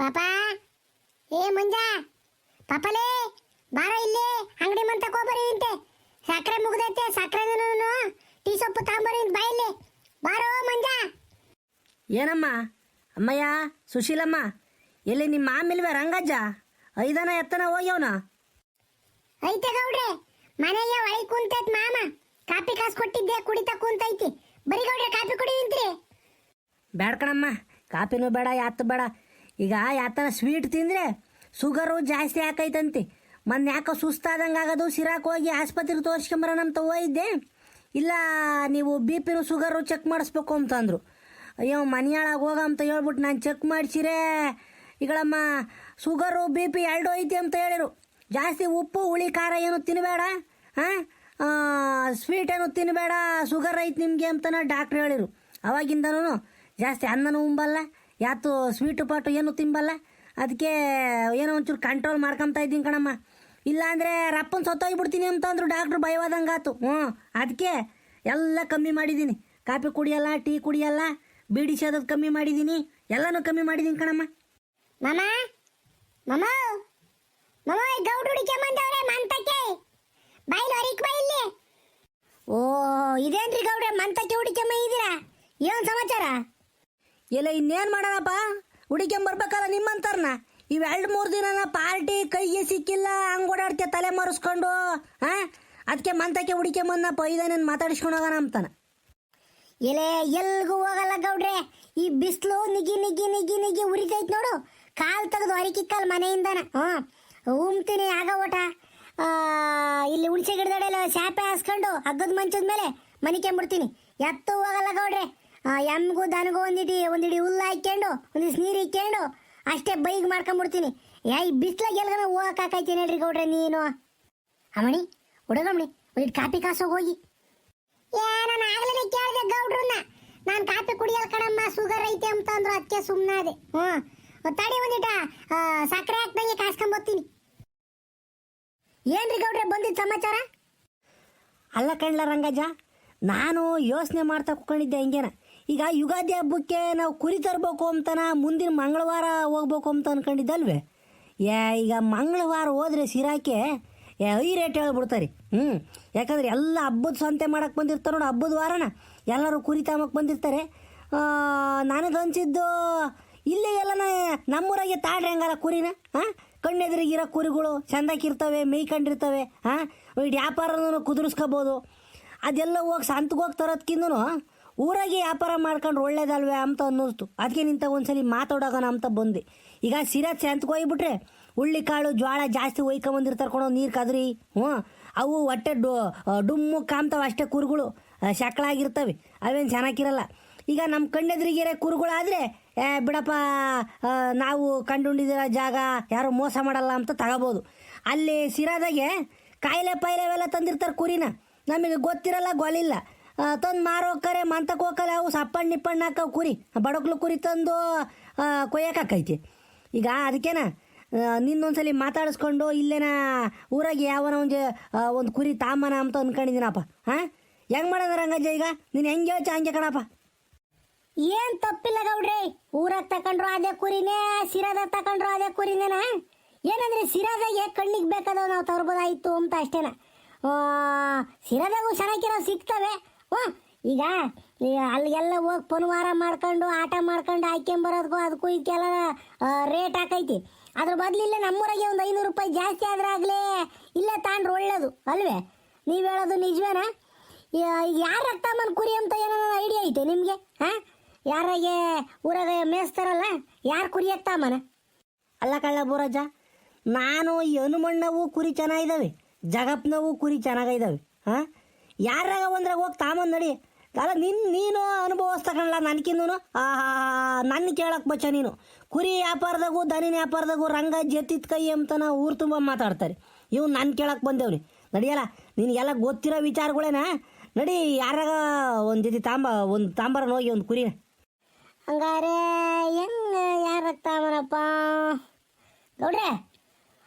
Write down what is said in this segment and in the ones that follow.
ಪಾಪ. ಏ ಮಂಜ. ಪಾಪಲೇ ಬಾರ ಇಲ್ಲಿ. ಅಂಗಡಿ ಮಂತ ತಗೋಬರಿ ಅಂತೆ. ಸಕ್ಕರೆ ಮುಗ್ದೈತೆ ಸಕ್ಕರೆ ಟೀ ಸೊಪ್ಪು ತಗೊಂಬರಿ ಬಾ ಇಲ್ಲಿ ಬಾರೋ ಮಂಜ. ಏನಮ್ಮ? ಅಮ್ಮಯ್ಯ ಸುಶೀಲಮ್ಮ ಎಲ್ಲಿ ನಿಮ್ಮ ಮಾಮಿಲ್ವ ರಂಗಜ್ಜ? ಐದನ ಎತ್ತನ ಹೋಗ್ಯವನ? ಐತೆ ಗೌಡ್ರೆ ಮನೆಗೆ ಒಳಗೆ ಕುಂತೈತ್ ಮಾಮ. ಕಾಪಿ ಕಾಸು ಕೊಟ್ಟಿದ್ದೆ ಕುಡಿತಾ ಕುಂತೈತಿ. ಬರೀ ಗೌಡ್ರೆ ಕಾಪಿ ಕುಡಿ ನಿಂತ್ರಿ ಬೇಡ ಕಣಮ್ಮ ಕಾಪಿನೂ ಬೇಡ ಯಾತ್ ಬೇಡ. ಈಗ ಯಾತನ ಸ್ವೀಟ್ ತಿಂದರೆ ಶುಗರು ಜಾಸ್ತಿ ಹಾಕೈತಂತೆ ಮೊನ್ನೆ ಯಾಕೋ ಸುಸ್ತಾದಂಗೆ ಆಗೋದು, ಸಿರಾಕ್ ಹೋಗಿ ಆಸ್ಪತ್ರೆಗೆ ತೋರಿಸ್ಕೊಂಬರೋಣ ಅಂತ ಹೋಗಿದ್ದೆ. ಇಲ್ಲ, ನೀವು ಬಿ ಪಿನು ಶುಗರು ಚೆಕ್ ಮಾಡಿಸ್ಬೇಕು ಅಂತಂದರು ಅಯ್ಯೋ, ಮನೆಯೊಳಗೆ ಹೋಗ ಅಂತ ಹೇಳ್ಬಿಟ್ಟು ನಾನು ಚೆಕ್ ಮಾಡಿಸಿರೇ. ಈಗಳಮ್ಮ ಶುಗರು ಬಿ ಪಿ ಎರಡು ಐತಿ ಅಂತ ಹೇಳಿರು. ಜಾಸ್ತಿ ಉಪ್ಪು, ಹುಳಿ, ಖಾರ ಏನು ತಿನ್ನಬೇಡ ಹಾಂ ಸ್ವೀಟ್ ಏನು ತಿನ್ನಬೇಡ ಶುಗರ್ ಐತಿ ನಿಮಗೆ ಅಂತನ ಡಾಕ್ಟ್ರ್ ಹೇಳಿರು. ಅವಾಗಿಂದನೂ ಜಾಸ್ತಿ ಅನ್ನನೂ ಉಂಬಲ್ಲ. ಯಾತು ಸ್ವೀಟ್ ಪಾಟು ಏನು ತಿಂಬಲ್ಲ? ಅದಕ್ಕೆ ಏನೋ ಒಂಚೂರು ಕಂಟ್ರೋಲ್ ಮಾಡ್ಕೊಂತ ಇದ್ದೀನಿ ಕಣಮ್ಮ. ಇಲ್ಲಾಂದರೆ ರಪ್ಪನ್ ಸತ್ತೋಗ್ಬಿಡ್ತೀನಿ ಅಂತಂದ್ರು ಡಾಕ್ಟ್ರು ಭಯವಾದಂಗೆ ಆತು. ಹ್ಞೂ ಅದಕ್ಕೆ ಎಲ್ಲ ಕಮ್ಮಿ ಮಾಡಿದ್ದೀನಿ. ಕಾಫಿ ಕುಡಿಯಲ್ಲ ಟೀ ಕುಡಿಯಲ್ಲ ಬಿಡಿ ಸೇದೋದು ಕಮ್ಮಿ ಮಾಡಿದ್ದೀನಿ. ಎಲ್ಲನೂ ಕಮ್ಮಿ ಮಾಡಿದ್ದೀನಿ ಕಣಮ್ಮ. ಮಾಮ ಮಮ ಮಮ ಈ ಗೌಡ್ರು ಹುಡುಕಿ ಬಂದವ್ರೆ ಮಂತಕ್ಕೆ. ಬಾಯಿಲ್ ಹೊರಿಕ್ ಬಾ ಇಲ್ಲಿ. ಓ ಇದೇನ್ರಿ ಗೌಡ್ರೆ ಮಂತಕ್ಕೆ ಹುಡುಕಿ ಇದ್ದೀರಾ ಏನ್ ಸಮಾಚಾರ? ಇಲ್ಲ ಇನ್ನೇನು ಮಾಡೋಣಪ್ಪ? ಹುಡುಕೊಂಬರ್ಬೇಕಲ್ಲ ನಿಮ್ಮಂತಾರನ ಇವೆರಡು ಮೂರು ದಿನನ ಪಾರ್ಟಿ ಕೈಗೆ ಸಿಕ್ಕಿಲ್ಲ, ಹಂಗೆ ಓಡಾಡ್ತೀಯ ತಲೆ ಮರೆಸ್ಕೊಂಡು ಹಾಂ ಅದಕ್ಕೆ ಮಂತಕ್ಕೆ ಹುಡುಕೊಂಬಂದಪ್ಪ ಇದನ್ನ ಮಾತಾಡಿಸ್ಕೊಂಡು ಹೋಗೋಣ ಅಂತಾನೆ. ಎಲೆ, ಎಲ್ಗೂ ಹೋಗಲ್ಲ ಗೌಡ್ರೆ. ಈ ಬಿಸಿಲು ನಿಗಿ ನಿಗಿ ನಿಗಿ ನಿಗಿ ಉರಿತೈತ್ ನೋಡು. ಕಾಲ್ ತೆಗೆದು ಹೊರಕಿಕ್ಕಲ್ ಮನೆಯಿಂದನ. ಹ್ಮ್ ಉಮ್ತೀನಿ ಆಗ ಓಟ. ಇಲ್ಲಿ ಹುಣಸೆ ಗಿಡದಡೆಲ್ಲ ಶಾಪೆ ಹಾಸ್ಕೊಂಡು, ಹಗ್ಗದ ಮಂಚದ ಮೇಲೆ ಮನಿಕೊಂಬಿಡ್ತೀನಿ ಎತ್ತು ಹೋಗಲ್ಲ ಗೌಡ್ರೆ. ಎಮ್ಗೂ ದನಗೂ ಒಂದಿಡಿ ಒಂದಿಡಿ ಹುಲ್ಲು ಹಾಕ್ಕೊಂಡು ಒಂದಿಷ್ಟು ನೀರು ಇಕ್ಕೊಂಡು ಅಷ್ಟೇ ಬೈಗ್ ಮಾಡ್ಕೊಂಬಿಡ್ತೀನಿ. ಯಾ ಈ ಬಿಸ್ಲಾಗ ಎಲ್ಗನ ಹೋಗಕ್ಕಾಕೈತಿ ನೋಡ್ರಿ ಗೌಡ್ರೆ ನೀನು. ಅಮ್ಮಣಿ ಹುಡುಗಮ್ಮಣಿ ಒಂದಿಟ್ಟು ಕಾಪಿ ಕಾಸೋಗಿ ಹೋಗಿ. ಏ ನಾನು ಆಗ್ಲೇ ಕೇಳಿದೆ ಗೌಡ್ರನ್ನ. ನಾನು ಕಾಪಿ ಕುಡಿಯಲ್ಲ ಕಣಮ್ಮ ಶುಗರ್ ಐತೆ ಅಂತ ಅಂದ್ರು ಅದಕ್ಕೆ ಸುಮ್ಮನಾದೆ ಹ್ಞೂ. ತಡಿ ಒಂದಿಟ ಆ, ಸಕ್ಕರೆ ಹಾಕ್ದಂಗೆ ಕಾಸ್ಕೊಂಬತ್ತೀನಿ. ಏನ್ರಿ ಗೌಡ್ರೆ ಬಂದಿದ್ದು ಸಮಾಚಾರ? ಅಲ್ಲ ಕಣ್ಲ ರಂಗಜ್ಜ ನಾನು ಯೋಚನೆ ಮಾಡ್ತಾ ಕುತ್ಕೊಂಡಿದ್ದೆ ಹಿಂಗೇನ. ಈಗ ಯುಗಾದಿ ಹಬ್ಬಕ್ಕೆ ನಾವು ಕುರಿ ತರಬೇಕು ಅಂತನ, ಮುಂದಿನ ಮಂಗಳವಾರ ಹೋಗ್ಬೇಕು ಅಂತ ಅನ್ಕೊಂಡಿದ್ದಲ್ವೇ? ಏ, ಈಗ ಮಂಗಳವಾರ ಹೋದ್ರೆ ಸಿರಾಕೆ ಐ ರೇಟ್ ಹೇಳ್ಬಿಡ್ತಾರೆ. ಹ್ಞೂ ಯಾಕಂದ್ರೆ ಎಲ್ಲ ಹಬ್ಬದ ಸಂತೆ ಮಾಡಕ್ಕೆ ಬಂದಿರ್ತಾರೆ ನೋಡಿ, ಹಬ್ಬದ ವಾರನ. ಎಲ್ಲರೂ ಕುರಿ ತಗೊಂಬಕ್ಕೆ ಬಂದಿರ್ತಾರೆ. ನನಗನ್ಸಿದ್ದು ಇಲ್ಲಿ ಎಲ್ಲನ ನಮ್ಮೂರಾಗೆ ತಾಡ್ರಿ ಹಂಗಲ್ಲ ಕುರಿನ ಹಾಂ ಕಣ್ಣೆದುರಿಗಿರೋ ಕುರಿಗಳು ಚಂದಕ್ಕಿರ್ತವೆ ಮೇಯ್ಕೊಂಡಿರ್ತವೆ ಹಾಂ ವ್ಯಾಪಾರನೂ ಕುದುರಿಸ್ಕೋಬೋದು. ಅದೆಲ್ಲ ಹೋಗಿ ಸಂತಿಗೆ ಹೋಗಿ ತರೋದ್ಕಿಂತನೂ ಊರಾಗೆ ವ್ಯಾಪಾರ ಮಾಡ್ಕೊಂಡು ಒಳ್ಳೇದಲ್ವೇ ಅಂತ ಅನ್ನಿಸ್ತು ಅದಕ್ಕೆ ನಿಂತ ಒಂದ್ಸಲಿ ಮಾತಾಡೋಗೋಣ ಅಂತ ಬಂದೆ. ಈಗ ಸಿರಾ ಹೋಗ್ಬಿಟ್ರೆ ಉಳ್ಳಿ ಕಾಳು, ಜ್ವಾಳ ಜಾಸ್ತಿ ಒಯ್ಕೊಂಬಂದಿರ್ತಾರೆ ಕೊಡೋ ನೀರು ಕದ್ರಿ. ಹ್ಞೂ. ಅವು ಹೊಟ್ಟೆ ಡು ಡುಮ್ಮು ಕಾಮ್ತಾವ ಅಷ್ಟೇ ಕುರುಗಳು. ಶಕಳಾಗಿರ್ತವೆ ಅವೇನು ಚೆನ್ನಾಗಿರಲ್ಲ. ಈಗ ನಮ್ಮ ಕಣ್ಣೆದುರಿಗಿರೋ ಕುರುಗಳಾದರೆ, ಏ, ಬಿಡಪ್ಪ ನಾವು ಕಂಡುಕೊಂಡಿರೋ ಜಾಗ ಯಾರು ಮೋಸ ಮಾಡಲ್ಲ ಅಂತ ತಗೋಬೋದು. ಅಲ್ಲಿ ಸಿರಾದಾಗೆ ಕಾಯಿಲೆ ಪಾಯಿಲೆ ಅವೆಲ್ಲ ತಂದಿರ್ತಾರೆ ಕುರಿನ. ನಮಗೆ ಗೊತ್ತಿರಲ್ಲ, ಗೊಲಿಲ್ಲ. ತಂದು ಮಾರೋಕರೆ ಮಂತಕ್ಕೆ ಹೋಗಲ್ಲ ಅವು ಸಪ್ಪಣ್ಣ ನಿಪ್ಪಣ್ಣ ಕುರಿ. ಬಡಕ್ಲು ಕುರಿ ತಂದು ಕೊಯ್ಯಕಾಕೈತಿ ಈಗ ಅದಕ್ಕೇನ ನಿನ್ನೊಂದ್ಸಲಿ ಮಾತಾಡಿಸ್ಕೊಂಡು ಇಲ್ಲೇನ ಊರಾಗೆ ಯಾವನ ಒಂದು ಒಂದು ಕುರಿ ತಾಮನ ಅಂತ ಅಂದ್ಕೊಂಡಿದ್ದೀನಪ್ಪ ಹಾಂ ಹೆಂಗೆ ಮಾಡೋದ ರಂಗಜ್ಜ ಈಗ? ನೀನು ಹೆಂಗೆ ಯೋಚ ಹಂಗೆ ಕಣಪ್ಪ? ಏನು ತಪ್ಪಿಲ್ಲ ಗೌಡ್ರಿ. ಊರಾಗ ತಕೊಂಡ್ರು ಅದೇ ಕುರಿನೇ, ಸಿರಾದಾಗ ತಕೊಂಡ್ರು ಅದೇ ಕುರಿನೇನಾ? ಏನಂದ್ರೆ ಸಿರಾದಾಗೆ ಕಣ್ಣಿಗೆ ಬೇಕಾದ ನಾವು ತರ್ಬೋದಾಯ್ತು ಅಂತ ಅಷ್ಟೇನ. ಸಿರಾದಾಗೂ ಚೆನ್ನಾಗಿರೋ ಸಿಗ್ತವೆ. ಓ, ಈಗ ಅಲ್ಲಿಗೆಲ್ಲ ಹೋಗಿ ಪುನವಾರ ಮಾಡ್ಕೊಂಡು, ಆಟ ಮಾಡ್ಕೊಂಡು ಹಾಕ್ಯಂಬರೋದಕ್ಕೂ ಅದಕ್ಕೂ ಇದಕ್ಕೆಲ್ಲ ರೇಟ್ ಹಾಕೈತಿ. ಅದ್ರ ಬದಲಿಲ್ಲ ನಮ್ಮೂರಾಗೆ ಒಂದು ಐನೂರು ರೂಪಾಯಿ ಜಾಸ್ತಿ ಆದ್ರೆ ಆಗಲೇ ಇಲ್ಲೇ ತಾಂಡ್ರೆ ಒಳ್ಳೇದು, ಅಲ್ವೇ? ನೀವು ಹೇಳೋದು ನಿಜವೇನಾ? ಯಾರು ರಕ್ತಮ್ಮನ ಕುರಿ ಅಂತ ಏನೋ ಐಡಿಯಾ ಐತೆ ನಿಮಗೆ, ಹಾಂ? ಯಾರಾಗೆ ಊರಾಗ ಮೇಯಿಸ್ತಾರಲ್ಲ, ಯಾರು ಕುರಿ ಹಾಕ್ತಾಮನ ಅಲ್ಲ ಕಳ್ಳ ಬೋರಜ್ಜ ನಾನು ಈ ಹನುಮಣ್ಣವು ಕುರಿ ಚೆನ್ನಾಗಿದ್ದಾವೆ ಜಗಪ್ನವು ಕುರಿ ಚೆನ್ನಾಗಿದ್ದಾವೆ ಹಾಂ? ಯಾರಾಗ ಒಂದ್ರಾಗ ಹೋಗಿ ತಾಮನ್ ನಡಿ. ಅಲ್ಲ, ನಿನ್, ನೀನು ಅನುಭವಿಸ್ತಕಲ್ಲ ಆಹಾ ನನ್ನ ಕೇಳಕ್ ಬಚ್ಚ ನೀನು. ಕುರಿ ವ್ಯಾಪಾರದಾಗು ದನಿನ ವ್ಯಾಪಾರದಾಗು, ರಂಗ ಜೆತ್ತಿದ ಕೈ ಅಂತನ ಊರು ತುಂಬ ಮಾತಾಡ್ತಾರೆ. ಇವ್ ನನ್ನ ಕೇಳಕ್ ಬಂದೇವ್ರಿ ನಡಿಯಲ್ಲ, ನಿನಗೆಲ್ಲ ಗೊತ್ತಿರೋ ವಿಚಾರಗಳೇನ? ನಡಿ ಯಾರಾಗ ಒಂದು ಜೊತೆ ತಾಂಬ, ಒಂದು ತಾಂಬರ ಹೋಗಿ ಒಂದು ಕುರಿ ಹಂಗಾರೆ, ಹೆಂಗ, ಯಾರು ತಾಮನಪ್ಪ ಗೌಡ್ರೆ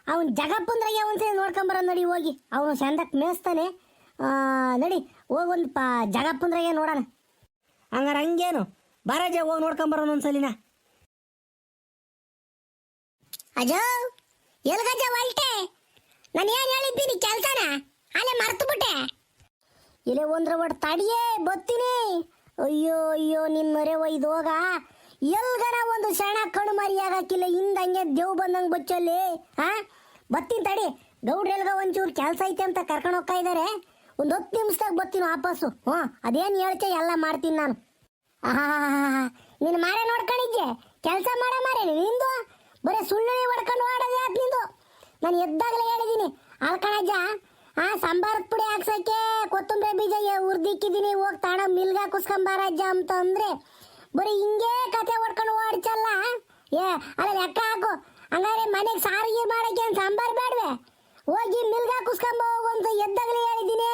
ಅವನು ಜಗಪ್ಪಂದ್ರಾಗೆ ಒಂದ್ಸರಿ ನೋಡ್ಕೊಂಬರ ನಡಿ ಹೋಗಿ. ಅವನು ಚಂದಕ್ಕೆ ಮೇಯಿಸ್ತಾನೆ. ಆ, ನಡಿ ಹೋಗಿ ಒಂದು ಪ ಜಗಪ್ಪಂದ್ರಾಗೆ ನೋಡೋಣ. ಹಂಗಾರೆ ಹಂಗೇನು? ಹೋಗಿ ಹೋಗಿ ನೋಡ್ಕೊಂಬರೋಣ ಒಂದ್ಸಲಿನ. ಅಜೋ ಎಲ್ಗಜ್ಜ ಹೊಲ್ಟೆ ನಾನು ಏನು ಹೇಳಿದ್ದೀನಿ ಕೆಲಸನ? ಅಲ್ಲೇ ಮರ್ತು ಬಿಟ್ಟೆ ಇಲ್ಲೇ ಒಂದ್ರ ಒಟ್ಟು ತಡಿಯೇ ಬತ್ತೀನಿ. ಅಯ್ಯೋ ಅಯ್ಯೋ ನಿನ್ನ ಮರೆ ಒಯ್ದು ಹೋಗ ಎಲ್ಗನ ಒಂದು ಶರಣ ಕಣ್ಣು ಮರಿ ಆಗಾಕಿಲ್ಲ ಹಿಂದ ಹಂಗೆ ದೇವ್ ಬಂದಂಗೆ ಬಚ್ಚಲ್ಲಿ ಹಾ ಬತ್ತೀನಿ ತಡಿ, ಗೌಡ್ರ ಎಲ್ಗ ಒಂಚೂರು ಕೆಲಸ ಐತೆ ಅಂತ ಕರ್ಕೊಂಡು ಹೋಗ್ತಾ ಇದ್ದಾರೆ ಒಂದು ಹತ್ತು ನಿಮಿಷದಾಗ ಬತ್ತೀನಿ ವಾಪಸ್ಸು. ಹ್ಞೂ, ಅದೇನು ಹೇಳ್ತೆ ಎಲ್ಲ ಮಾಡ್ತೀನಿ ನಾನು. ಆಹಾ ನೀನು ಮಾರೆ ನೋಡ್ಕೊಂಡಿದ್ದೆ ಕೆಲಸ ಮಾಡ ಮಾರೆ, ನಿಂದು? ಬರೀ ಸುಳ್ಳು ಹೊಡ್ಕೊಂಡು ಆಡೋದು ಯಾಕೆ ನಿಂದು? ನಾನು ಎದ್ದಾಗಲೇ ಹೇಳಿದ್ದೀನಿ ಅಳ್ಕಣಜ್ಜ ಆ ಸಾಂಬಾರದ ಪುಡಿ ಹಾಕ್ಸಕ್ಕೆ ಕೊತ್ತಂಬರಿ ಬೀಜ ಉರ್ದಿಕ್ಕಿದ್ದೀನಿ ಹೋಗಿ ತಾಣ ಮಿಲ್ಗ ಕುಸ್ಕೊಂಬಾರಜ್ಜ ಅಂತ ಅಂದ್ರೆ ಬರೀ ಹಿಂಗೆ ಕತೆ ಹೊಡ್ಕೊಂಡು ಓಡ್ಚಲ್ಲ. ಏ, ಅಲ್ಲ ಲೆಕ್ಕ ಹಾಕು. ಹಂಗಾರೆ ಮನೆಗೆ ಸಾರಿಗೆ ಮಾಡಕ್ಕೆ ಏನು ಸಾಂಬಾರು ಬೇಡವೆ? ಹೋಗಿ ಮಿಲ್ಗ ಕುಸ್ಕೊಂಬ ಹೋಗು ಅಂತ ಎದ್ದಾಗಲೇ ಹೇಳಿದ್ದೀನಿ.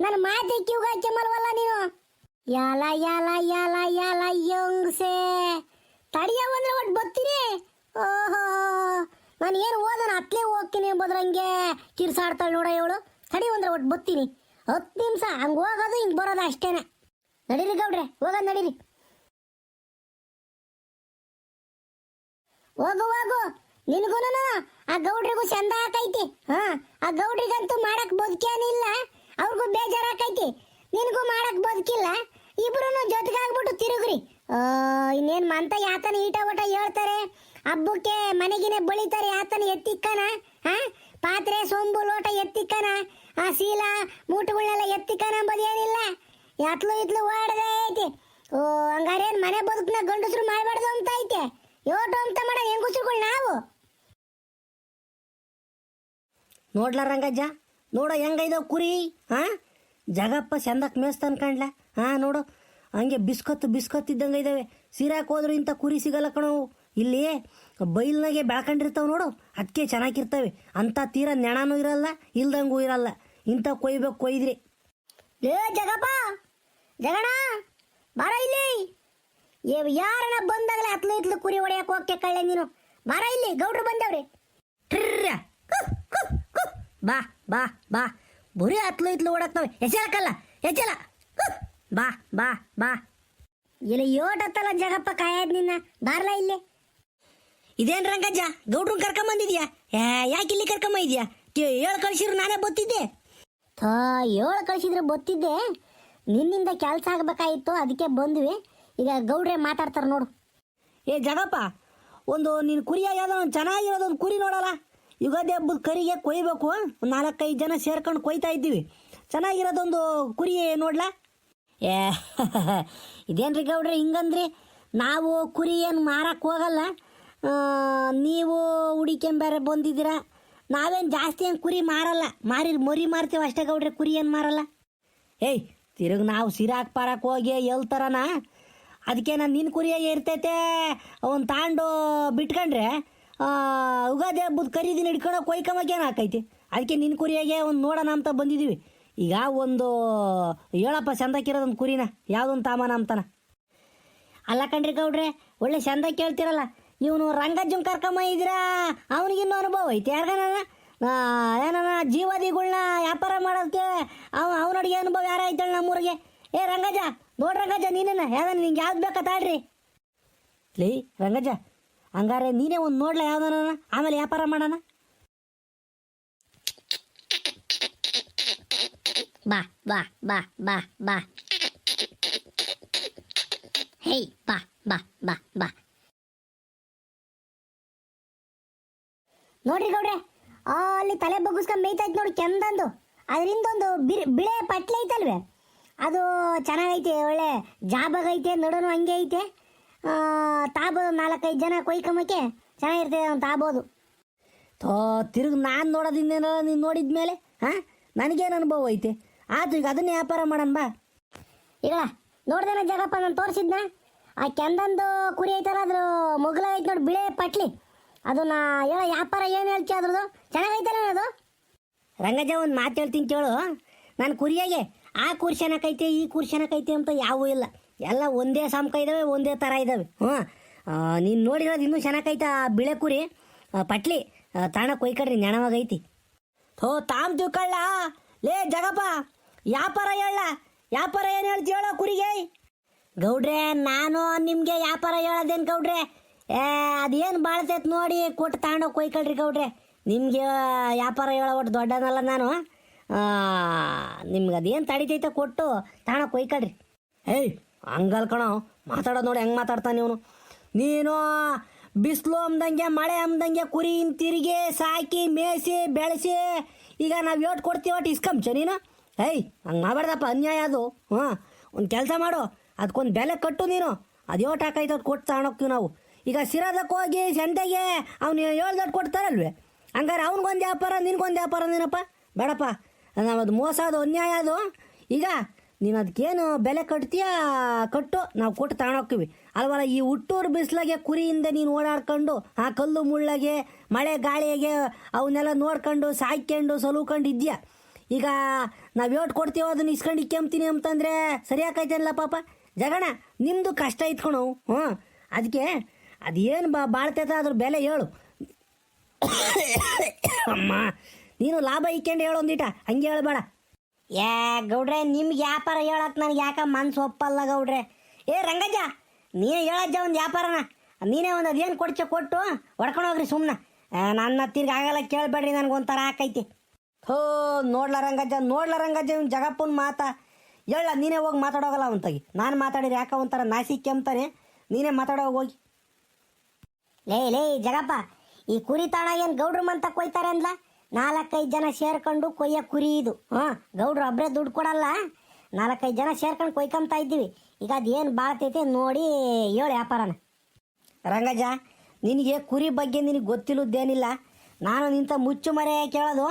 ನನ್ನ ಮಾತಿ ಕ್ಯೂಗ ಹಾಕ್ಯಮಲ್ವಲ್ಲ ನೀನು? ಯಾಲ ಯಾಲ ಯಾಲ ಯಾಲ, ಯಂಗ್ಸೆ. ತಡಿಯ ಬಂದ್ರೆ ಒಟ್ಟು ಬತ್ತೀನಿ. ಓಹೋ. ನಾನು ಏನು ಓದೋಣ ಅತ್ಲೇ ಹೋಗ್ತೀನಿ ಎಂಬುದ್ರಂಗೆ ಕಿರ್ಸಾಡ್ತಾಳೆ ನೋಡ ಇವಳು. ತಡಿ ಬಂದ್ರೆ ಒಟ್ಟು ಬತ್ತೀನಿ. ಹತ್ತು ನಿಮಿಷ. ಹಂಗೆ ಹೋಗೋದು, ಹಿಂಗೆ ಬರೋದು ಅಷ್ಟೇನೆ. ನಡೀರಿ ಗೌಡ್ರೆ, ಹೋಗೋದು ನಡೀರಿ. ಹೋಗು ಹೋಗು. ನಿನಗೂನು ಆ ಗೌಡ್ರಿಗೂ ಚಂದ ಆಕೈತಿ. ಹಾ, ಆ ಗೌಡ್ರಿಗಂತೂ ಮಾಡಕ್ ಬದುಕೇನಿಲ್ಲ. ಅವ್ರಿಗೂ ಬೇಜಾರಾಕೈತಿ. ನಿನಗೂ ಮಾಡಕ್ ಬದುಕಿಲ್ಲ. ಇಬ್ರು ಜೊತೆಗಾಗ್ಬಿಟ್ಟು ತಿರುಗ್ರಿ. ಇನ್ನೇನ್ ಮಂತ ಯಾತನ ಈಟ ಊಟ ಹೇಳ್ತಾರೆ? ಹಬ್ಬಕ್ಕೆ ಮನೆಗಿನೇ ಬಳಿತಾರೆ ಯಾತನ ಎತ್ತಿಕ್ಕನ? ಹಾ, ಪಾತ್ರೆ, ಸೊಂಬು, ಲೋಟ ಎತ್ತಿಕ್ಕನ? ಆ ಸೀಲ ಮೂಟುಗಳನ್ನೆಲ್ಲ ಎತ್ತಿಕ್ಕನ ಅಂಬೋದು ಯಾತ್ಲು ಇತ್ಲು ಓಡದೆ ಐತಿ. ಓ ಹಂಗಾರೇನ್ ಮನೆ ಬದುಕನ್ನ ಗಂಡಸ್ರು ಮಾಡಬಾರ್ದು ಅಂತ ಐತೆ. ಅಂತ ಮಾಡ ಹೆಂಗಸ್ರುಗಳು ನಾವು? ನೋಡ್ಲ ರಂಗಜ್ಜ? ನೋಡ ಹೆಂಗೈದ ಕುರಿ ಹಾ ಜಗಪ್ಪ ಚಂದಕ್ ಮೇಸ್ತಾನ ಕಾಣ್ಲ? ಹಾ ನೋಡು. ಹಂಗೆ ಬಿಸ್ಕತ್ತು ಬಿಸ್ಕತ್ ಇದ್ದಂಗೆ ಇದಾವೆ. ಸೀರಾಕ್ ಹೋದ್ರು ಇಂಥ ಕುರಿ ಸಿಗಲ್ಲ ಕಣವು ಇಲ್ಲಿ ಬೈಲ್ನಾಗೆ ಬೆಳ್ಕೊಂಡಿರ್ತಾವ ನೋಡು. ಅದಕ್ಕೆ ಚೆನ್ನಾಗಿರ್ತವೆ. ಅಂಥ ತೀರ ನೆಣನೂ ಇರಲ್ಲ, ಇಲ್ದಂಗೂ ಇರಲ್ಲ. ಇಂಥ ಕೊಯ್ಬೇಕು, ಕೊಯ್ದ್ರಿ. ಜಗಪ್ಪ! ಜಗಣ ಬರ ಇಲ್ಲಿ! ಯಾರನ ಬಂದಾಗಲೇ ಹತ್ಲು ಇತ್ಲು ಕುರಿ ಹೊಡೆಯಕ್ಕೆ ಹೋಗಕ್ಕೆ ಕಳ್ಳೆ ನೀನು? ಬಾರ ಇಲ್ಲಿ, ಗೌಡ್ರು ಬಂದವ್ರಿ. ಬಾ ಬಾ ಬಾ. ಬುರಿ ಹತ್ಲು ಇತ್ಲು ಓಡಾಕ್ತವೆ ಎಚ್ಚಲಕ್ಕಲ್ಲ ಎಚ್ಚಲ. ಬಾ ಬಾ ಬಾ. ಇಲ್ಲಿ ಯೋಟತ್ತಲ್ಲ ಜಗಪ್ಪ ಕಾಯದ್ ನಿನ್ನ. ಬಾರ್ಲ ಇಲ್ಲಿ? ಇದೇನ್ ರಂಗಜ್ಜ ಗೌಡ್ರು ಕರ್ಕೊಂಬಂದಿದ್ಯಾ? ಯಾಕೆ ಇಲ್ಲಿ ಕರ್ಕೊಂಬ ಏಳು ಕಳ್ಸಿದ್ರು ನಾನೇ ಬತ್ತಿದ್ದೆ. ಏಳು ಕಳಿಸಿದ್ರೆ ಗೊತ್ತಿದ್ದೆ ನಿನ್ನಿಂದ ಕೆಲಸ ಆಗ್ಬೇಕಾಗಿತ್ತು ಅದಕ್ಕೆ ಬಂದ್ವಿ. ಈಗ ಗೌಡ್ರೆ ಮಾತಾಡ್ತಾರೆ ನೋಡು. ಏ ಜಗಪ್ಪ ಒಂದು ನೀನು ಕುರಿ ಆಗ್ಯಾದ ಒಂದು ಚೆನ್ನಾಗಿರೋದು ಒಂದು ಕುರಿ ನೋಡಲ್ಲ. ಯುಗಾದಿ ಹಬ್ಬದ ಕರಿಗೆ ಕೊಯ್ಬೇಕು. ಒಂದು ನಾಲ್ಕೈದು ಜನ ಸೇರ್ಕೊಂಡು ಕೊಯ್ತಾ ಇದ್ದೀವಿ. ಚೆನ್ನಾಗಿರೋದೊಂದು ಕುರಿ ನೋಡ್ಲಾ? ಏ ಇದೇನ್ರಿ ಗೌಡ್ರೆ ಹಿಂಗಂದ್ರಿ? ನಾವು ಕುರಿ ಏನು ಮಾರಕ್ಕೆ ಹೋಗಲ್ಲ. ನೀವು ಹುಡಿಕೆಂಬಾರೆ ಬಂದಿದ್ದೀರಾ? ನಾವೇನು ಜಾಸ್ತಿ ಏನು ಕುರಿ ಮಾರಲ್ಲ. ಮಾರಿ ಮರಿ ಮಾರ್ತೀವಿ ಅಷ್ಟೇ ಗೌಡ್ರೆ ಕುರಿ ಏನು ಮಾರಲ್ಲ. ಏಯ್ ತಿರುಗಿ ನಾವು ಸಿರಾಕ್ ಪಾರಕ್ಕೆ ಹೋಗಿ ಎಲ್ತಾರನ ಅದಕ್ಕೆ ನಾನು ನಿನ್ನ ಕುರಿಯಾಗೆ ಇರ್ತೈತೆ. ಅವನು ತಾಂಡು ಬಿಟ್ಕೊಂಡ್ರೆ ಆ, ಉಗಾದಿ ಹಬ್ಬದ ಖರೀದಿನ ಹಿಡ್ಕೊಂಡು ಏನು ಹಾಕೈತಿ ಅದಕ್ಕೆ ನಿನ್ನ ಕುರಿಯಾಗೆ ಒಂದು ನೋಡೋಣ ಅಂತ ಬಂದಿದ್ದೀವಿ ಈಗ ಒಂದು ಹೇಳಪ್ಪ ಚಂದಕ್ಕಿರೋದೊಂದು ಕುರಿನ ಯಾವುದೊಂದು ತಾಮಾನ ಅಂತಾನ. ಅಲ್ಲ ಕಣ್ರಿ ಗೌಡ್ರೆ ಒಳ್ಳೆ ಚಂದ ಕೇಳ್ತಿರಲ್ಲ ಇವನು ರಂಗಜ್ಜನ್ ಕರ್ಕೊಂಬ ಇದ್ದೀರಾ ಅವನಿಗಿನ್ನೂ ಅನುಭವ ಐತೆ ಯಾರ್ಗನ? ಏನನ ಜೀವಾದಿಗಳನ್ನ ವ್ಯಾಪಾರ ಮಾಡೋದಕ್ಕೆ ಅವ ಅವನಡಿಗೆ ಅನುಭವ ಯಾರ ಐತಳ ನಮ್ಮೂರಿಗೆ? ಏ ರಂಗಜ್ಜ ನೋಡ್ ರಂಗಜ್ಜ ನೀನೇನ ಯಾವ್ದಾನ ನಿಂಗೆ ಯಾವ್ದು ಬೇಕಾ ತಾಳ್ರಿ. ಲೇ ರಂಗಜ್ಜ ಹಂಗಾರೆ ನೀನೇ ಒಂದು ನೋಡ್ಲ ಯಾವ್ದನ? ಆಮೇಲೆ ವ್ಯಾಪಾರ ಮಾಡೋಣ. ಬಾ ಬಾ ಬಾ ಬಾ ಬಾ. ಹೇಯ್ ಬಾ ಬಾ ಬಾ ಬಾ. ನೋಡ್ರಿ ಗೌಡ್ರೆ ಅಲ್ಲಿ ತಲೆ ಬಗ್ಗಿಸ್ಕೊಂಡ್ ಇತ್ತು ನೋಡಿ ಕೆಂದಂದು ಅದರಿಂದ ಒಂದು ಬಿರ್ ಬಿಳೆ ಪಟ್ಲೆ ಐತಲ್ವೇ? ಅದು ಚೆನ್ನಾಗೈತೆ, ಒಳ್ಳೆ ಜಾಬಾಗೈತೆ, ನಡೋನು ಹಂಗೆ ಐತೆ. ತಾಬೋದು ನಾಲ್ಕೈದು ಜನ ಕೊಯ್ಕೊಂಬಕ್ಕೆ ಚೆನ್ನಾಗಿರ್ತದೆ ಅವ್ನು ತಾಬೋದು. ತೋ ತಿರುಗಿ ನಾನು ನೋಡೋದಿಂದೇನ ನೀನು ನೋಡಿದ್ಮೇಲೆ ಹಾಂ? ನನಗೇನು ಅನುಭವ ಐತೆ? ಆತು ಈಗ ಅದನ್ನೇ ವ್ಯಾಪಾರ ಮಾಡೋಣ ಬಾ. ಈಗ ನೋಡ್ದೇನ ಜಗಪ್ಪ, ನಾನು ತೋರಿಸಿದ್ನ? ಆ ಕೆಂದಂದು ಕುರಿ ಐತಲ್ಲ, ಅದ್ರ ಮೊಗಲ ಐತೆ ನೋಡಿ ಬಿಳೆ ಪಟ್ಲಿ. ಅದು ನಾ ಹೇಳ ವ್ಯಾಪಾರ ಏನು ಹೇಳ್ತಿ ಅದ್ರದ್ದು? ಚೆನ್ನಾಗೈತಲ್ಲ ಅದು? ರಂಗಜ ಒಂದು ಮಾತು ಹೇಳ್ತೀನಿ ಕೇಳು. ನಾನು ಕುರಿಯಾಗೆ ಆ ಕುರಿ ಚೆನ್ನಾಗೈತೆ ಈ ಕುರಿ ಚೆನ್ನಾಗೈತೆ ಅಂತ ಯಾವೂ ಇಲ್ಲ. ಎಲ್ಲ ಒಂದೇ ಸಾಮಕ ಇದ್ದಾವೆ ಒಂದೇ ಥರ ಇದ್ದಾವೆ ಹ್ಞೂ. ನೀನು ನೋಡಿರೋದು ಇನ್ನೂ ಚೆನ್ನಾಗೈತೆ ಆ ಬಿಳೆ ಕುರಿ. ಪಟ್ಲಿ. ತಾಣ ಕೊಯ್ಕಡ್ರಿ ನೆಣವಾಗೈತಿ ಥೋ, ತಾಮ್ ತಿಳ್ಕೊಳ್ಳ. ಲೇ, ಜಗಪ್ಪ. ವ್ಯಾಪಾರ ಹೇಳ? ವ್ಯಾಪಾರ ಏನು ಹೇಳ್ತಿ ಹೇಳೋ ಕುರಿಗೆ? ಗೌಡ್ರೆ, ನಾನು ನಿಮಗೆ ವ್ಯಾಪಾರ ಹೇಳೋದೇನು ಗೌಡ್ರೆ? ಏ, ಅದೇನು ಬಾಳ್ತೈತೆ ನೋಡಿ ಕೊಟ್ಟು ತಗೊಂಡೋಗಿ ಕೊಯ್ಕೊಳ್ರಿ ಗೌಡ್ರೆ. ನಿಮಗೆ ವ್ಯಾಪಾರ ಹೇಳೋ ಒಟ್ಟು ದೊಡ್ಡನಲ್ಲ ನಾನು. ನಿಮ್ಗೆ ಅದೇನು ತಡಿತೈತ ಕೊಟ್ಟು ತಾಣ ಕೊಯ್ಕಡ್ರಿ ಏಯ್, ಹಂಗಲ್ ಕಣೋ, ಮಾತಾಡೋದು ನೋಡಿ ಹೆಂಗೆ ಮಾತಾಡ್ತಾನೆ ಇವನು. ನೀನು ಬಿಸಿಲು ಅಂದಂಗೆ, ಮಳೆ ಅಂದಂಗೆ ಕುರಿ ತಿರುಗಿ, ಸಾಕಿ ಮೇಸಿ ಬೆಳೆಸಿ, ಈಗ ನಾವು ಯೋಟ್ ಕೊಡ್ತೀವಿ ಒಟ್ಟು ಇಸ್ಕೊಂಬ್ಚ ನೀನು. ಏಯ್, ಹಂಗೆ ಮಾಡಬಾರ್ದಪ್ಪ ಅನ್ಯಾಯ ಅದು. ಹಾಂ ಒಂದು ಕೆಲಸ ಮಾಡು ಅದಕ್ಕೊಂದು ಬೆಲೆ ಕಟ್ಟು ನೀನು. ಅದು ಯೋಟ್ ಹಾಕೈತೆ ಅದು ಕೊಟ್ಟು ತಗೊಂಡೋಗ್ತೀವಿ ನಾವು. ಈಗ ಸಿರೋದಕ್ಕೆ ಹೋಗಿ ಸಂತೆಗೆ ಅವ್ನು ಹೇಳ್ದಟ್ಟು ಕೊಡ್ತಾರಲ್ವೇ? ಹಂಗಾರೆ ಅವ್ನಿಗೊಂದು ವ್ಯಾಪಾರ, ನಿನ್ಗೊಂದು ವ್ಯಾಪಾರ ನೀನಪ್ಪ? ಬೇಡಪ್ಪ. ನಾವು ಅದು ಮೋಸ ಅದು ಅನ್ಯಾಯ ಅದು. ಈಗ ನೀನು ಅದಕ್ಕೇನು ಬೆಲೆ ಕಟ್ತೀಯ? ಕಟ್ಟು. ನಾವು ಕೊಟ್ಟು ತಗೊಂಡೋಗ್ತೀವಿ. ಅಲ್ವಲ್ಲ, ಈ ಹುಟ್ಟೂರು ಬಿಸಿಲಾಗೆ, ಕುರಿಯಿಂದ ನೀನು ಓಡಾಡ್ಕೊಂಡು, ಆ ಕಲ್ಲು ಮುಳ್ಳಗೆ, ಮಳೆ ಗಾಳಿಗೆ, ಅವನ್ನೆಲ್ಲ ನೋಡ್ಕೊಂಡು, ಸಾಯ್ಕೊಂಡು ಸಲುಕೊಂಡು ಇದೆಯಾ ಈಗ ನಾವು ಯೋಟ್ ಕೊಡ್ತೀವೋ ಅದನ್ನ ಇಸ್ಕೊಂಡು ಇಕ್ಕೆಂಬ್ತೀನಿ ಅಂತಂದರೆ ಸರಿಯಾಗೈತೇನಲ್ಲ ಪಾಪ? ಜಗಣ ನಿಮ್ಮದು ಕಷ್ಟ ಇತ್ಕೊಣವು ಹ್ಞೂ. ಅದಕ್ಕೆ ಅದೇನು ಬಾ, ಬಾಳ್ತೈತೆ ಅದ್ರ ಬೆಲೆ ಹೇಳು. ಅಮ್ಮ. ನೀನು ಲಾಭ ಇಕ್ಕೊಂಡು ಹೇಳು ಒಂದಿಟ ಹಂಗೆ ಹೇಳಬೇಡ. ಏ ಗೌಡ್ರೆ, ನಿಮ್ಗೆ ವ್ಯಾಪಾರ ಹೇಳಕ್ ನನಗೆ ಯಾಕ ಮನ್ಸು ಒಪ್ಪಲ್ಲ ಗೌಡ್ರೆ? ಏ ರಂಗಜ್ಜ, ನೀನೇ ಹೇಳಜ್ಜ ಒಂದು ವ್ಯಾಪಾರನ? ನೀನೇ ಒಂದು ಅದೇನು ಕೊಡ್ಚ ಕೊಟ್ಟು ಹೊಡ್ಕೊಂಡು ಹೋಗ್ರಿ ಸುಮ್ಮನೆ ನನ್ನ ತಿರ್ಗಿ ಆಗಲ್ಲ, ಕೇಳಬೇಡ್ರಿ ನನಗೊಂಥರ ಆಕೈತಿ. ಹೋ ನೋಡ್ಲ ರಂಗಜ್ಜ ನೋಡ್ಲ ರಂಗಜ್ಜ ಇವ್ನು ಜಗಪ್ಪನ ಮಾತಾ. ಹೇಳ, ನೀನೇ ಹೋಗಿ ಮಾತಾಡೋಗಲ್ಲ ಅವಂತಾಗಿ ತಗಿ. ನಾನು ಮಾತಾಡಿದ್ರೆ ಯಾಕೆ ಒಂಥರ ನಾಸಿ ಕೆಮ್ತಾನೆ? ನೀನೇ ಮಾತಾಡೋ ಹೋಗಿ. ಲೇ ಲೇ, ಜಗಪ್ಪ, ಈ ಕುರಿ ತಾಣ ಗೌಡ್ರು ಗೌಡ್ರ ಮಂತ ಕೊಯ್ತಾರೆ ಅಂದ್ಲ? ನಾಲ್ಕೈದು ಜನ ಸೇರ್ಕೊಂಡು ಕೊಯ್ಯ ಕುರಿ ಇದು. ಹಾಂ, ಗೌಡ್ರು ಒಬ್ಬರೇ ದುಡ್ಡು ಕೊಡಲ್ಲ. ನಾಲ್ಕೈದು ಜನ ಸೇರ್ಕೊಂಡು ಕೊಯ್ಕೊಂತ ಇದ್ದೀವಿ. ಈಗ ಅದೇನು ಬಾಳ್ತೈತೆ ನೋಡಿ ಹೇಳು ವ್ಯಾಪಾರನ. ರಂಗಜ ನಿನಗೆ ಕುರಿ ಬಗ್ಗೆ ನಿನಗೆ ಗೊತ್ತಿಲ್ಲದ್ದೇನಿಲ್ಲ. ನಾನು ನಿಂತ ಮುಚ್ಚು ಮರೆ ಕೇಳೋದು.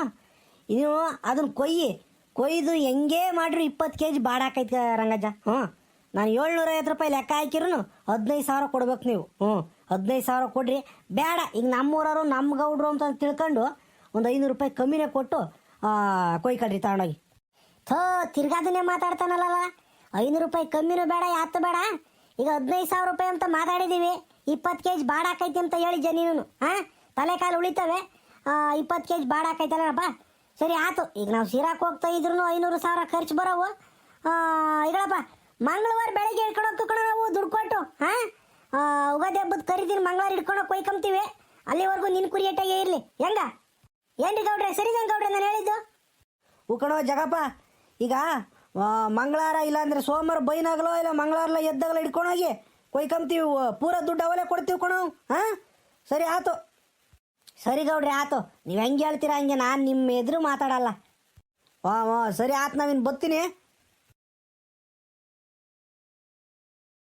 ನೀವು ಅದನ್ನು ಕೊಯ್ಯಿ. ಕೊಯ್ದು ಹೆಂಗೇ ಮಾಡ್ರಿ ಇಪ್ಪತ್ತು ಕೆ ಜಿ ಬಾಡಾಕೈತೆ ರಂಗಜ್ಜ. ಹ್ಞೂ, ನಾನು ಏಳ್ನೂರ ಐವತ್ತು ರೂಪಾಯಿ ಲೆಕ್ಕ ಹಾಕಿರೂ ಹದಿನೈದು ಸಾವಿರ ಕೊಡ್ಬೇಕು ನೀವು. ಹ್ಞೂ, ಹದಿನೈದು ಸಾವಿರ ಕೊಡ್ರಿ. ಬೇಡ, ಈಗ ನಮ್ಮೂರವರು ನಮ್ಮ ಗೌಡ್ರು ಅಂತ ತಿಳ್ಕೊಂಡು ಒಂದು ಐನೂರು ರೂಪಾಯಿ ಕಮ್ಮಿನೇ ಕೊಟ್ಟು ಕೊಯ್ಕೊಳ್ರಿ ತಗೊಂಡೋಗಿ. ಥೋ ತಿರ್ಗಾದನ್ನೇ ಮಾತಾಡ್ತಾನಲ್ಲ ಐನೂರು ರೂಪಾಯಿ ಕಮ್ಮಿನೂ ಬೇಡ ಯಾತು ಬೇಡ. ಈಗ ಹದಿನೈದು ಸಾವಿರ ರೂಪಾಯಿ ಅಂತ ಮಾತಾಡಿದ್ದೀವಿ ಇಪ್ಪತ್ತು ಕೆ ಜಿ ಬಾಡ ಹಾಕೈತಿ ಅಂತ ಹೇಳಿ ಜನೀನು ಹಾಂ ತಲೆ ಕಾಲು ಉಳಿತವೆ. ಇಪ್ಪತ್ತು ಕೆ ಜಿ ಬಾಡಾಕೈತಲ್ಲಪ್ಪ ಸರಿ ಆತು. ಈಗ ನಾವು ಸಿರಾಕ್ ಹೋಗ್ತಾ ಇದ್ರು ಐನೂರು ಸಾವಿರ ಖರ್ಚು ಬರೋವು. ಆ, ಈಗಳಪ್ಪ ಮಂಗಳವಾರ ಬೆಳಗ್ಗೆ ಹಿಡ್ಕೊಂಡು ಕಣ ನಾವು ದುಡ್ಡು ಕೊಟ್ಟು ಹಾಂ ಉಗಾದಿ ಹಬ್ಬದ ಕರಿದಿನ ಮಂಗಳವಾರ ಹಿಡ್ಕೊಂಡು ಕೊಯ್ಕೊಂತೀವಿ ಅಲ್ಲಿವರೆಗೂ ನಿನ್ನ ಕುರಿಯೇಟಾಗೆ ಇರಲಿ. ಹೆಂಗ? ಏನ್ರಿ ಗೌಡ್ರೆ? ಸರಿ ಗೌಡ್ರೆ, ನಾನು ಹೇಳಿದ್ದು. ಉಕಣೋ ಜಗಪ್ಪ, ಈಗ ಮಂಗಳಾರ ಮಂಗಳವಾರ ಇಲ್ಲಾಂದ್ರೆ ಸೋಮವಾರ ಬೈನಾಗಲೋ ಇಲ್ಲ ಮಂಗಳವಾರ ಎದ್ದಾಗಲೋ ಹಿಡ್ಕೊಂಡೋಗಿ ಕೊಯ್ಕೊಂತೀವಿ ಪೂರ ದುಡ್ಡು ಅವಲೇ ಕೊಡ್ತೀವಿ ಕಣೋ ಹಾಂ ಸರಿ, ಆತು. ಸರಿ ಗೌಡ್ರಿ, ಆತು. ನೀವು ಹೆಂಗೆ ಹೇಳ್ತೀರಾ ಹಂಗೆ, ನಾನು ನಿಮ್ಮ ಎದುರು ಮಾತಾಡಲ್ಲ. ಹಾಂ ಹಾಂ ಸರಿ, ಆತು ನಾವಿನ್ನು ಬರ್ತೀನಿ.